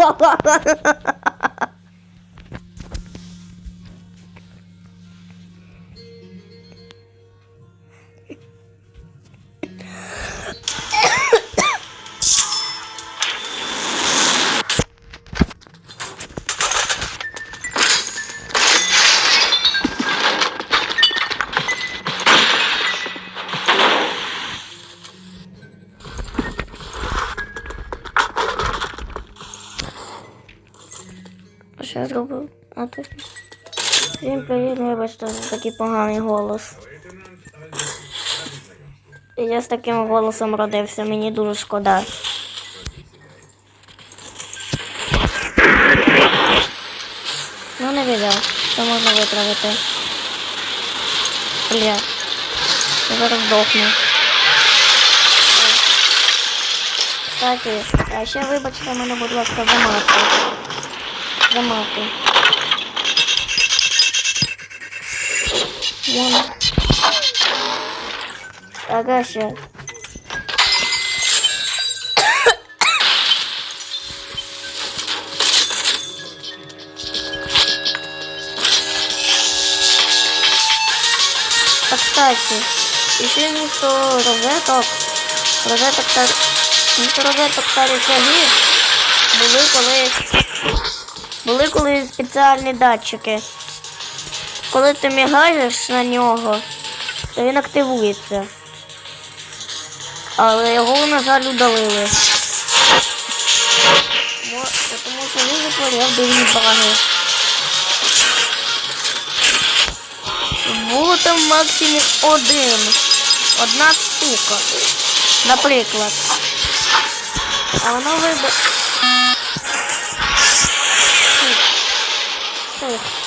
blah, blah, blah. Що я зробив? А тут. Всім привіт, вибачте такий поганий голос. Я з таким голосом родився, мені дуже шкода. Ну не відео, це можна виправити. Бля. Я зараз здохну. Кстати, а ще вибачте мене, будь ласка, за матку. За. Вон. Ага, ще. А, кстати, еще вместо розеток, розеток та вместо розеток та рычаги були колись були колись спеціальні датчики. Коли ти мігаєш на нього, то він активується. Але його, на жаль, удалили. Тому що він витворяв дивні баги. Було там максимум один. Одна штука. Наприклад. А воно виб... Oh.